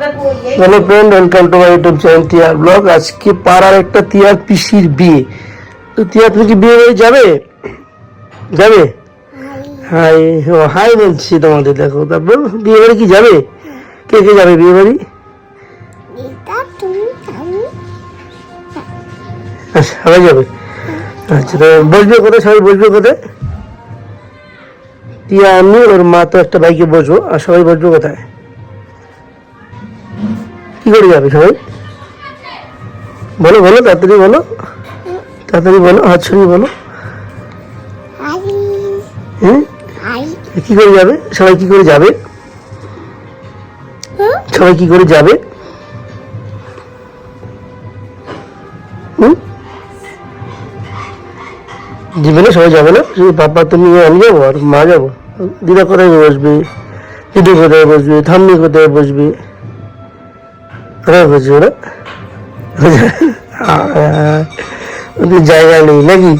Hello friend welcome to my YouTube channel tear blog আজকে পাড়ার একটা টিয়ার পিসির বিয়ে। তো টিয়ার কি বিয়ে বাড়ি যাবে? যাবে? হাই। ও হাই বলছি তোমাদের দেখো তারপর বিয়ে বাড়ি কি যাবে? কে কে যাবে বিয়ে বাড়ি? আচ্ছা সবাই যাবে। আচ্ছা তো বসবে কোথায়? সবাই বসবে কোথায়? টিয়া আমি ওর মা তো একটা বাইকে বসবো। আর সবাই বসবো কোথায়? কি করে যাবে সবাই? বলো বলো, তাড়াতাড়ি বলো। তাড়াতাড়ি বলো, হাত ছড়িয়ে বলো। কি করে যাবে? সবাই কি করে যাবে? সবাই কি করে যাবে? হুম? যাবে না সবাই যাবে না, শুধু বাবা তুমি আমি যাব আর মা যাব। দিদা কোথায় বসবে? দিদি কোথায় বসবে? থাম্মি কোথায় বসবে? বসবে ওরা ওদের জায়গা নেই নাকি?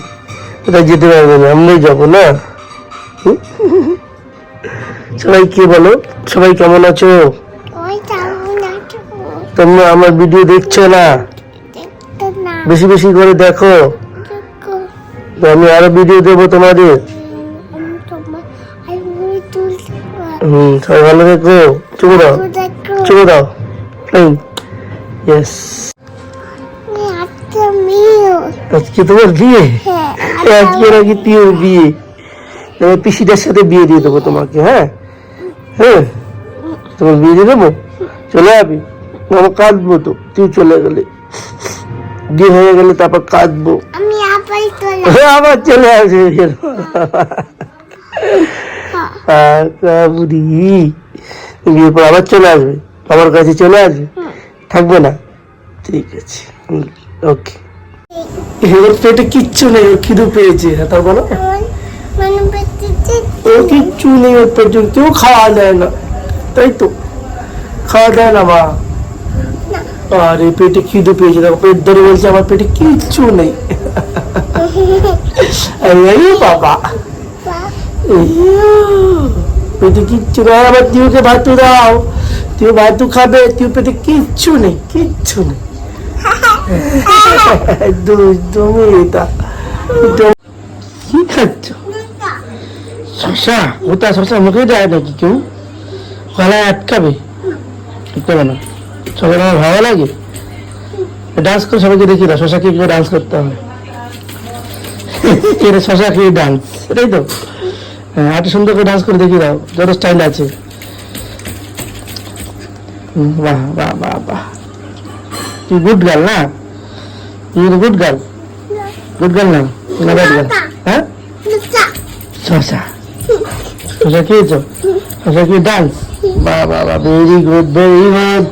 কোথায় যেতে পারবে না আমরাই যাব না? সবাই কি বলো? সবাই কেমন আছো? না তোমরা আমার ভিডিও দেখছ না? বেশি বেশি করে দেখো। আমি আরও ভিডিও দেবো তোমাদের। হুম সবাই ভালো দেখো চুপ দাও। চুপ দাও। ইয়েস আজকে তোমার বিয়ে? হ্যাঁ আজকে নাকি তুই বিয়ে। তোমার পিসিটার সাথে বিয়ে দিয়ে দেবো তোমাকে হ্যাঁ? হ্যাঁ? তোমার বিয়ে দিয়ে দেবো? চলে যাবি? আমার কাঁদবো তো তুই চলে গেলে। বিয়ে হয়ে গেলে তারপর কাঁদবো। আবার চলে হ্যাঁ, আবার চলে আসবে। বুড়ি। বিয়ের পর আবার চলে আসবে? আমার কাছে চলে আসবে? থাকবে না। ঠিক আছে। ওকে এর পেটে কিচ্ছু নেই ওর খিদু পেয়েছে। হ্যাঁ তার বলো। ও কিচ্ছু নেই ওর পেটে কেউ খাওয়া দেয় না। তাই তো। খাওয়া দেয় না মা। আরে পেটে খিদু পেয়েছে। দেখো পেট ধরে বলছে আমার পেটে কিচ্ছু নেই। এই বাবা। পেটে কিচ্ছু নেই। আবার তিউকে ভাতু দাও। তিউ ভাতু খাবে তুই পেটে কিচ্ছু নেই কিচ্ছু নেই। দুষ্টমি এটা কি খাচ্ছ? শশা ওটা শশা মুখে দেয় নাকি কেউ? গলায় আটকাবে। আটকাবে না। সবাই আমার ভালো লাগে? ডান্স করে সবাইকে দেখি না শশা খেয়ে ডান্স করতে হবে এটা শশা খেয়ে ডান্স এটাই তো। হ্যাঁ এত সুন্দর করে ডান্স করে দেখি দাও যত স্টাইল আছে। বাহ বাহ বাহ বাহ। তুই গুড গার্ল না? তুই গুড গার্ল গুড গার্ল না? না ব্যাড গার্ল হ্যাঁ? শশা। শশা খেয়েছো? শশা কি ডান্স বাহ বাহ বাহ ভেরি গুড ভেরি গুড